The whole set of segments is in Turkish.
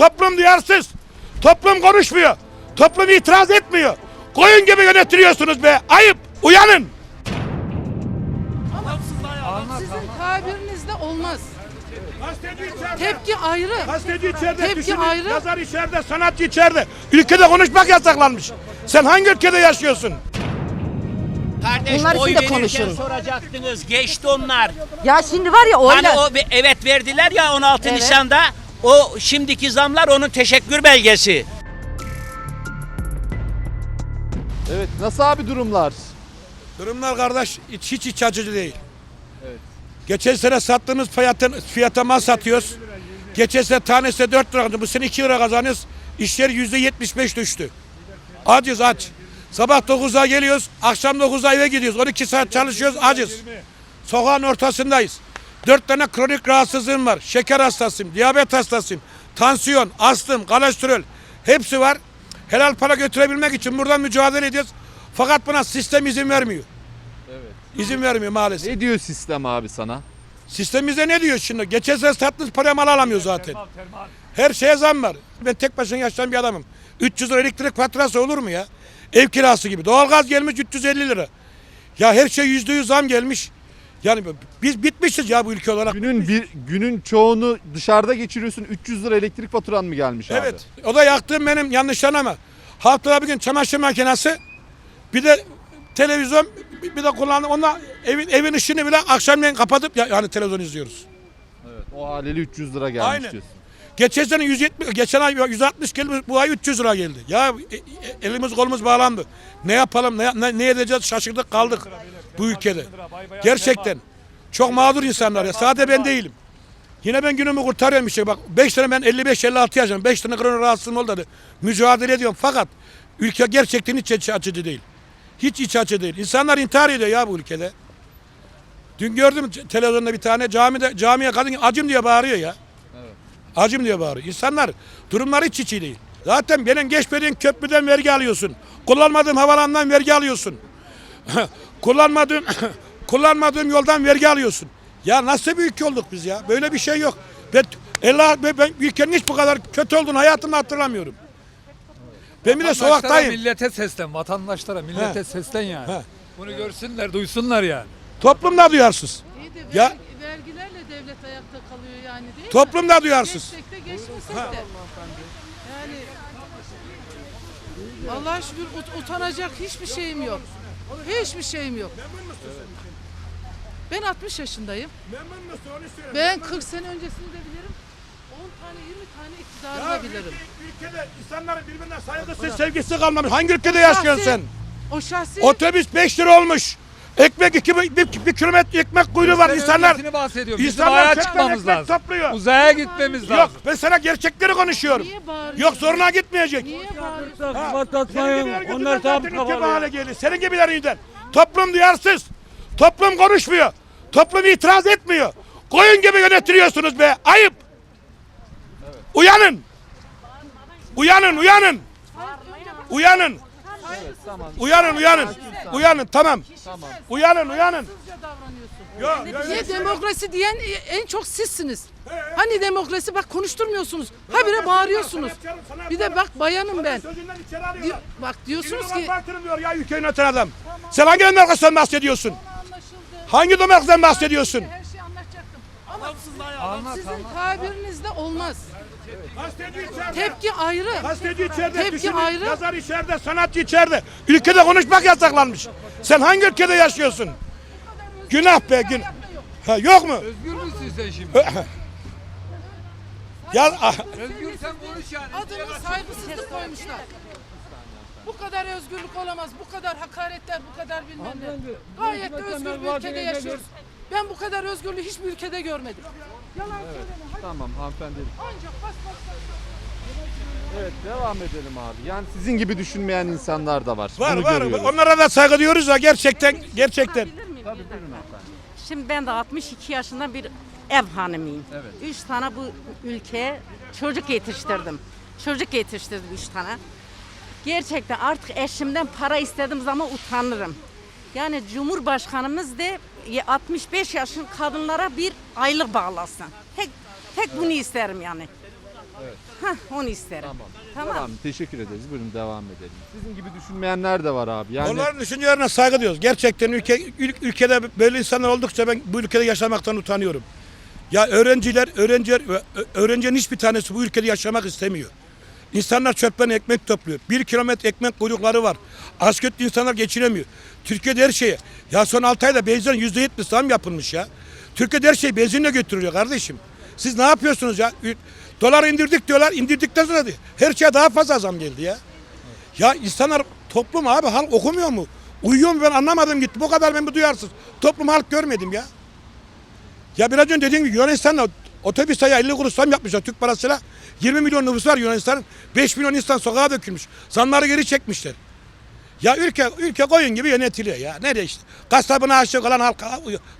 Toplum duyarsız. Toplum konuşmuyor. Toplum itiraz etmiyor. Koyun gibi yönetiliyorsunuz be. Ayıp. Uyanın. Sizin tabirinizde olmaz. Gazeteci içeride. Tepki ayrı. Gazeteci içeride. Tepki düşünün. ayrı. Yazar içeride. Sanatçı içeride. Ülkede konuşmak yasaklanmış. Sen hangi ülkede yaşıyorsun? Kardeş Bunlar oy siz de verirken konuşun. soracaktınız. Geçti onlar. Ya şimdi var ya Hani oylar. o bir- evet verdiler ya 16 Evet. Nisan'da. O şimdiki zamlar onun teşekkür belgesi. Evet nasıl abi durumlar? Durumlar kardeş hiç hiç iç açıcı değil. Geçen sene sattığımız fiyata, fiyata mal satıyoruz. Geçen sene tanesi 4 lira, bu sene 2 lira kazanıyoruz. İşler yüzde 75 düştü. Acız aç. Sabah 9'a geliyoruz, akşam 9'a eve gidiyoruz. 12 saat çalışıyoruz, acız. Sokağın ortasındayız. 4 tane kronik rahatsızlığım var. Şeker hastasıyım, diyabet hastasıyım, tansiyon, astım, kolesterol. Hepsi var. Helal para götürebilmek için buradan mücadele ediyoruz. Fakat buna sistem izin vermiyor. İzin vermiyor maalesef. Ne diyor sistem abi sana? Sistem bize ne diyor şimdi? Geçen sene sattığınız paraya mal alamıyor zaten. Her şeye zam var. Ben tek başına yaşayan bir adamım. 300 lira elektrik faturası olur mu ya? Ev kirası gibi. Doğalgaz gelmiş 350 lira. Ya her şey yüzde yüz zam gelmiş. Yani biz bitmişiz ya bu ülke olarak. Günün bir günün çoğunu dışarıda geçiriyorsun. 300 lira elektrik faturan mı gelmiş abi? Evet. O da yaktığım benim yanlış anlama. Haftada bir gün çamaşır makinesi, bir de televizyon, bir de kullandım. Onunla evin evin ışığını bile akşamleyin kapatıp ya- yani televizyon izliyoruz. Evet. O haleli 300 lira gelmiş Aynen. diyorsun. Geçen sene 170, geçen ay 160 geldi, bu ay 300 lira geldi. Ya e- e- elimiz kolumuz bağlandı. Ne yapalım, ne, ne, ne edeceğiz şaşırdık kaldık bu ülkede. Gerçekten çok mağdur insanlar ya. Sadece ben değilim. Yine ben günümü kurtarıyorum işte. Bak 5 sene ben 55-56 yaşındayım. 5 tane kronik rahatsızlığım oldu. dedi. Mücadele ediyorum. Fakat ülke gerçekten hiç iç açıcı değil. Hiç iç açıcı değil. İnsanlar intihar ediyor ya bu ülkede. Dün gördüm televizyonda bir tane camide camiye kadın acım diye bağırıyor ya. Acım diye bağırıyor. İnsanlar durumları hiç hiç iyi değil. Zaten benim geçmediğim köprüden vergi alıyorsun. Kullanmadığım havalandan vergi alıyorsun. kullanmadığım kullanmadığım yoldan vergi alıyorsun. Ya nasıl bir ülke olduk biz ya? Böyle bir şey yok. Ben, Allah, ben, ben ülkenin hiç bu kadar kötü olduğunu hayatımda hatırlamıyorum. Ben bir de sokaktayım. Millete seslen, vatandaşlara, millete He. seslen yani. He. Bunu görsünler, duysunlar yani. Toplum da duyarsız. İyi de Ya- vergilerle devlet ayakta kalıyor yani değil mi? Toplum da duyarsız. Geçsek de geçmesek de. Yani Allah'a şükür ut- utanacak hiçbir şeyim yok. Hiçbir şeyim yok. Ben 60 yaşındayım. Ben 40 sene öncesini de bilirim. 10 tane 20 tane iktidarı da bilirim. Ülkede insanların birbirine saygısı, sevgisi kalmamış. Hangi ülkede yaşıyorsun sen? O şahsi Otobüs 5 lira olmuş. Ekmek iki, bir, bir, bir kilometre ekmek kuyruğu var. İnsanlar, bahsediyorum. Bizim insanlar ayağa çöpten çıkmamız ekmek lazım. topluyor. Uzaya gitmemiz Yok lazım. ben sana gerçekleri konuşuyorum. Niye bağırıyorsun? Yok zoruna gitmeyecek. Niye bağırıyorsun? Senin gibiler yüzünden zaten ülke bu hale geldi. Senin gibiler yüzünden. Toplum duyarsız. Toplum konuşmuyor. Toplum itiraz etmiyor. Koyun gibi yönetiliyorsunuz be. Ayıp. Uyanın. Uyanın, uyanın. Uyanın. Uyanın, uyanın. Uyanın, tamam. Uyanın, uyanın. Yok, yok, Niye demokrasi diyen en çok sizsiniz. Hani demokrasi bak konuşturmuyorsunuz. Habire bağırıyorsunuz. Bir de bak bayanım ben. Sözünden içeri alıyorlar. Di- Bak diyorsunuz ki Parti'nin diyor ya ülkeyi yöneten adam. Sen hangi demokrasiden bahsediyorsun? Hangi demokrasiden bahsediyorsun? her şeyi anlatacaktım. Ama sizin tabirinizde olmaz. Tepki ayrı. Gazeteci içeride. Tepki düşünün. ayrı. Yazar içeride, sanatçı içeride. Ülkede konuşmak yasaklanmış. Sen hangi ülkede yaşıyorsun? Günah be gün. Ha, yok mu? Özgür müsün sen şimdi? Ya ah, Özgür sen konuş yani. Adını saygısızlık koymuşlar. Bu kadar özgürlük olamaz. Bu kadar hakaretler, bu kadar bilmem ne. Gayet de özgür bir ülkede yaşıyoruz. Ben bu kadar özgürlüğü hiçbir ülkede görmedim. Yalan söyleme. Hadi Tamam hanımefendi. ancak bas bas bas. Evet devam edelim abi. Yani sizin gibi düşünmeyen insanlar da var. var Bunu var. görüyoruz. Onlara da saygı diyoruz ya gerçekten gerçekten. Şimdi ben de 62 yaşında bir ev hanımıyım. Evet. Üç tane bu ülkeye çocuk yetiştirdim. Çocuk yetiştirdim üç tane. Gerçekten artık eşimden para istediğim zaman utanırım. Yani Cumhurbaşkanımız da 65 yaşın kadınlara bir aylık bağlasın. Tek tek bunu isterim yani. Hah, onu isterim. Tamam. Tamam teşekkür ederiz. Buyurun devam edelim. Sizin gibi düşünmeyenler de var abi. Yani Onların düşüncelerine saygı duyuyoruz. Gerçekten ülke, ül- ülkede böyle insanlar oldukça ben bu ülkede yaşamaktan utanıyorum. Ya öğrenciler, öğrenciler, öğrencinin hiçbir tanesi bu ülkede yaşamak istemiyor. İnsanlar çöpten ekmek topluyor. Bir kilometre ekmek kuyrukları var. Asgari insanlar geçinemiyor. Türkiye'de her şeye. Ya son 6 ayda benzin yüzde yetmiş zam yapılmış ya. Türkiye'de her şey benzinle götürülüyor kardeşim. Siz ne yapıyorsunuz ya? Dolar indirdik diyorlar. indirdikten sonra diyor. Her şeye daha fazla zam geldi ya. Ya insanlar toplum abi halk okumuyor mu? Uyuyor mu ben anlamadım gitti. Bu kadar ben bu duyarsız. Toplum halk görmedim ya. Ya biraz önce dediğim gibi Yunanistan'da otobüs sayı 50 kuruş zam yapmışlar Türk parasıyla. 20 milyon nüfus var Yunanistan'ın. 5 milyon insan sokağa dökülmüş. Zamları geri çekmişler. Ya ülke ülke koyun gibi yönetiliyor ya. Nerede işte? Kasabına aşık olan halk,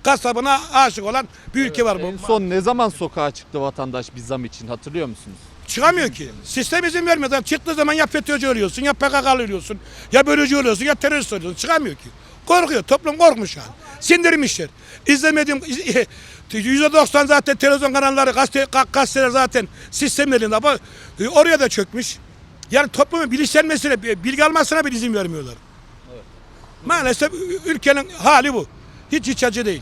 kasabına aşık olan bir ülke var bu. en son ne zaman sokağa çıktı vatandaş bir zam için hatırlıyor musunuz? Çıkamıyor ki. Sistem izin vermiyor. Çıktığı zaman ya FETÖ'cü ölüyorsun, ya PKK'lı ölüyorsun, ya bölücü ölüyorsun, ya terörist ölüyorsun. Çıkamıyor ki. Korkuyor. Toplum korkmuş yani. Sindirmişler. İzlemediğim %90 zaten televizyon kanalları, gazete, ga- gazeteler zaten sistem elinde ama e, oraya da çökmüş. Yani toplumun bilinçlenmesine, bilgi almasına bir izin vermiyorlar. Maalesef ü- ülkenin hali bu. Hiç iç acı değil.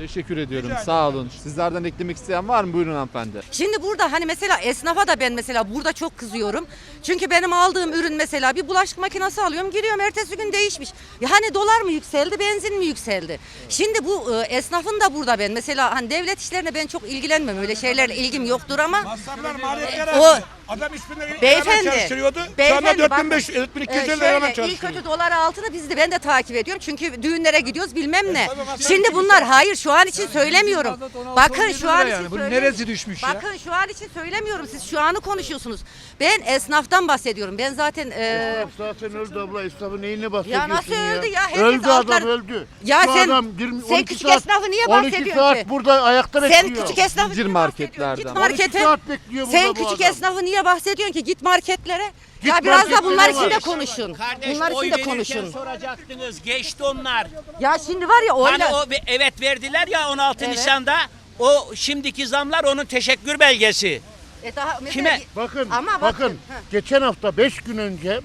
Teşekkür ediyorum. Sağ olun. Sizlerden eklemek isteyen var mı? Buyurun hanımefendi. Şimdi burada hani mesela esnafa da ben mesela burada çok kızıyorum. Çünkü benim aldığım ürün mesela bir bulaşık makinesi alıyorum giriyorum ertesi gün değişmiş. Ya hani dolar mı yükseldi benzin mi yükseldi? Şimdi bu e, esnafın da burada ben mesela hani devlet işlerine ben çok ilgilenmem öyle şeylerle ilgim yoktur ama Masraflar, maliyetler O-. Adam 3 bin lira Beyefendi, çalıştırıyordu. Şu anda beyefendi 4500, bakın, 4200 e, lira hemen çalıştırıyor. İlk önce dolar altını biz de ben de takip ediyorum. Çünkü düğünlere gidiyoruz bilmem ne. tabii Şimdi bunlar hayır şu an için söylemiyorum. mazot 16, Bakın 17 şu an için yani. Bu söylemiyorum. neresi düşmüş ya? Bakın şu an için söylemiyorum. Siz şu anı konuşuyorsunuz. Ben esnaftan bahsediyorum. Ben zaten e, Zaten öldü abla esnafın neyine bahsediyorsun Ya nasıl öldü ya? Herkes öldü altlar- adam öldü. Ya Şu sen- adam 20, sen 12 küçük saat, esnafı niye 12 bahsediyorsun saat ki? burada ayakta sen bekliyor. küçük esnafı Zincir niye marketlerden. bahsediyorsun? Git 12 markete. saat bekliyor burada Sen bu küçük adam. esnafı niye bahsediyorsun ki? Git marketlere. Git ya biraz da bunlar için de konuşun. Kardeş bunlar için de konuşun. soracaktınız. Geçti onlar. Ya şimdi var ya Hani oyla. o ve- evet verdiler ya 16 Evet. Nisan'da. O şimdiki zamlar onun teşekkür belgesi. E daha mesela- Kime? Bakın, Ama bakın, bakın, heh. geçen hafta 5 gün önce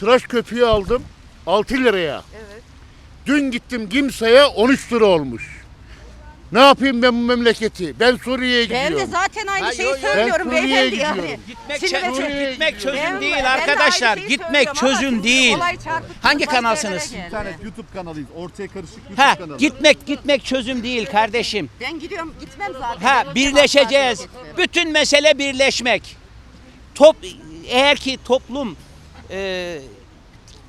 tıraş köpüğü aldım 6 liraya. Evet. Dün gittim Gimsa'ya 13 lira olmuş. Ne yapayım ben bu memleketi? Ben Suriye'ye Ben gidiyorum. de zaten aynı Ha, şeyi yo, yo. söylüyorum Ben Suriye'ye beyefendi yani. gidiyorum. Gitmek, Şimdi çö- ben- gitmek çözüm Ben- değil ben arkadaşlar. Gitmek çözüm şimdi değil. Hangi kanalsınız? İnternet geldi. YouTube kanalıyız. Ortaya karışık YouTube Ha kanalı. gitmek gitmek çözüm değil kardeşim. Ben gidiyorum gitmem zaten. Ha Ben birleşeceğiz. Bütün mesele birleşmek. Top eğer ki toplum e,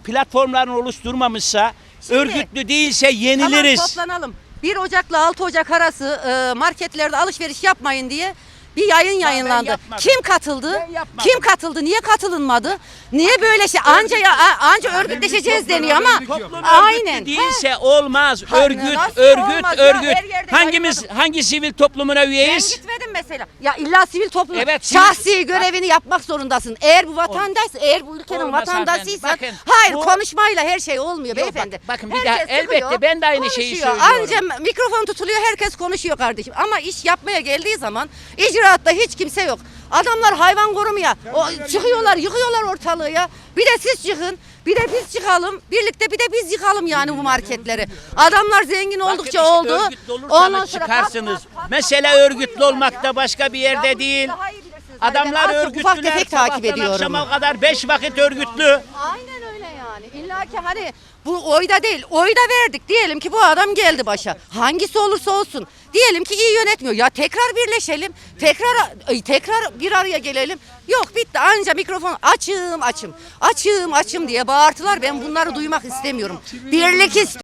platformlarını oluşturmamışsa, örgütlü değilse yeniliriz. Tamam toplanalım. 1 Ocak'la 6 Ocak arası e, marketlerde alışveriş yapmayın diye bir yayın yayınlandı. Kim katıldı? Kim katıldı? Niye katılınmadı? Niye böyle şey? Anca ya anca örgütleşeceğiz deniyor ama Toplum aynen. değilse olmaz. Ha, Örgüt, nasıl örgüt, olmaz ya? örgüt. Yerde Hangimiz hangi sivil toplumuna Ben üyeyiz? gitmedim mesela. Ya illa sivil toplum Evet, sivil- şahsi görevini yapmak zorundasın. Eğer bu vatandaş, eğer bu ülkenin Olmaz vatandaşıysan hanımefendi. Bakın, hayır bu- konuşmayla her şey olmuyor Yok, beyefendi. bak- bakın bir daha, elbette ben de aynı şeyi konuşuyor. söylüyorum. Anca mikrofon tutuluyor herkes konuşuyor kardeşim. Ama iş yapmaya geldiği zaman icraatta hiç kimse yok. Adamlar hayvan korumaya o, çıkıyorlar yıkıyorlar ortalığı ya. Bir de siz çıkın bir de biz çıkalım. Birlikte bir de biz yıkalım yani bu marketleri. Adamlar zengin Bakın oldukça işte oldu. Örgütlü olursanız sonra çıkarsınız. pat pat pat Mesela pat örgütlü olmak ya. da başka bir Ya yerde bunu değil. daha iyi bilirsiniz. Ben Adamlar az çok ufak örgütlüler tefek takip sabahtan ediyorum. akşama kadar 5 vakit örgütlü. Aynen öyle yani. İlla ki hani bu oyda değil. Oyda verdik. Diyelim ki bu adam geldi başa. Hangisi olursa olsun. Diyelim ki iyi yönetmiyor. Ya tekrar birleşelim. Tekrar ay, tekrar bir araya gelelim. Yok bitti. Anca mikrofon açım açım. Açım açım diye bağırtılar. Ben bunları duymak istemiyorum. Birlik istiyorum.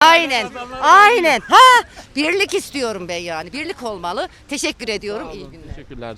Aynen. Aynen. Ha birlik istiyorum ben yani. Birlik olmalı. Teşekkür ediyorum. İyi günler. Teşekkürler.